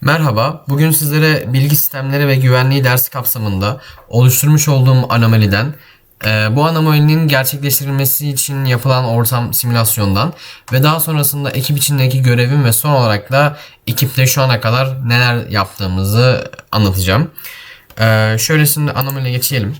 Merhaba, bugün sizlere bilgi sistemleri ve güvenliği dersi kapsamında oluşturmuş olduğum anomaliden, e, bu anomalinin gerçekleştirilmesi için yapılan ortam simülasyondan ve daha sonrasında ekip içindeki görevim ve son olarak da ekipte şu ana kadar neler yaptığımızı anlatacağım. E, şöylesine anomaliye geçelim.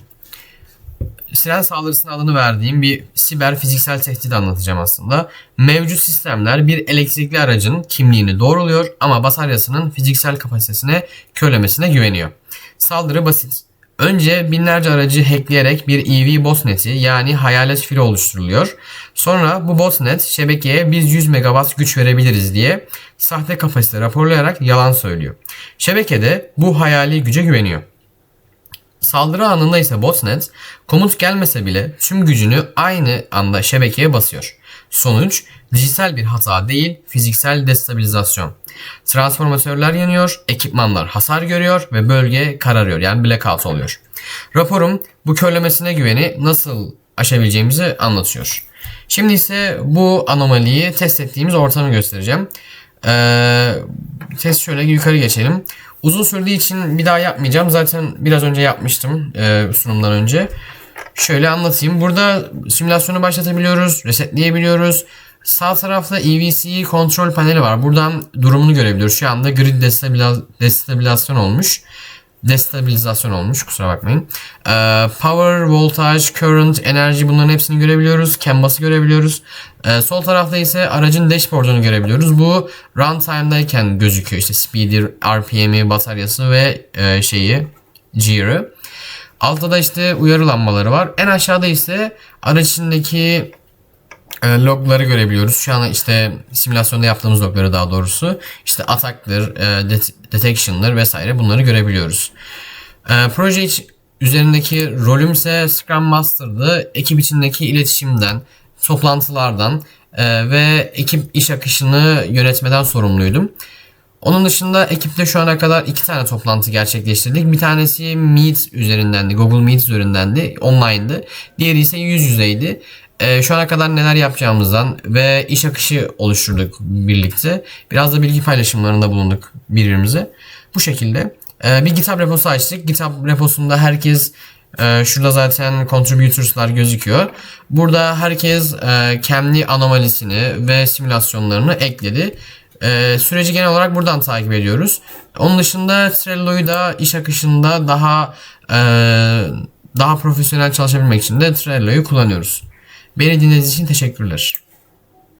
Siren saldırısının adını verdiğim bir siber fiziksel tehdit anlatacağım aslında. Mevcut sistemler bir elektrikli aracın kimliğini doğruluyor ama bataryasının fiziksel kapasitesine körlemesine güveniyor. Saldırı basit. Önce binlerce aracı hackleyerek bir EV botneti yani hayalet fili oluşturuluyor. Sonra bu botnet şebekeye biz 100 megawatt güç verebiliriz diye sahte kapasite raporlayarak yalan söylüyor. Şebekede bu hayali güce güveniyor. Saldırı anında ise botnet komut gelmese bile tüm gücünü aynı anda şebekeye basıyor. Sonuç dijital bir hata değil fiziksel destabilizasyon. Transformatörler yanıyor, ekipmanlar hasar görüyor ve bölge kararıyor yani blackout oluyor. Raporum bu körlemesine güveni nasıl aşabileceğimizi anlatıyor. Şimdi ise bu anomaliyi test ettiğimiz ortamı göstereceğim. Ee, test şöyle yukarı geçelim. Uzun sürdüğü için bir daha yapmayacağım. Zaten biraz önce yapmıştım e, sunumdan önce. Şöyle anlatayım. Burada simülasyonu başlatabiliyoruz, resetleyebiliyoruz. Sağ tarafta EVC kontrol paneli var. Buradan durumunu görebiliyoruz. Şu anda grid destabil- destabilizasyon olmuş. Destabilizasyon olmuş kusura bakmayın. Ee, power, voltage, current, enerji bunların hepsini görebiliyoruz. Canvas'ı görebiliyoruz. Ee, sol tarafta ise aracın dashboard'unu görebiliyoruz. Bu runtime'dayken gözüküyor. İşte speed'i, RPM'i, bataryası ve e, şeyi, gear'ı. Altta da işte uyarı lambaları var. En aşağıda ise araç içindeki e, logları görebiliyoruz. Şu an işte simülasyonda yaptığımız logları daha doğrusu. İşte ataklar, e, det- detection'lar vesaire bunları görebiliyoruz. E, proje iç üzerindeki rolüm ise Scrum Master'dı. Ekip içindeki iletişimden, toplantılardan e, ve ekip iş akışını yönetmeden sorumluydum. Onun dışında ekipte şu ana kadar iki tane toplantı gerçekleştirdik. Bir tanesi Meet üzerindendi, Google Meet üzerindendi, online'dı. Diğeri ise yüz yüzeydi. Ee, şu ana kadar neler yapacağımızdan ve iş akışı oluşturduk birlikte. Biraz da bilgi paylaşımlarında bulunduk birbirimize. Bu şekilde. Ee, bir GitHub reposu açtık. GitHub reposunda herkes e, şurada zaten contributors'lar gözüküyor. Burada herkes e, kendi anomalisini ve simülasyonlarını ekledi. Ee, süreci genel olarak buradan takip ediyoruz. Onun dışında Trello'yu da iş akışında daha e, daha profesyonel çalışabilmek için de Trello'yu kullanıyoruz. Beni dinlediğiniz için teşekkürler.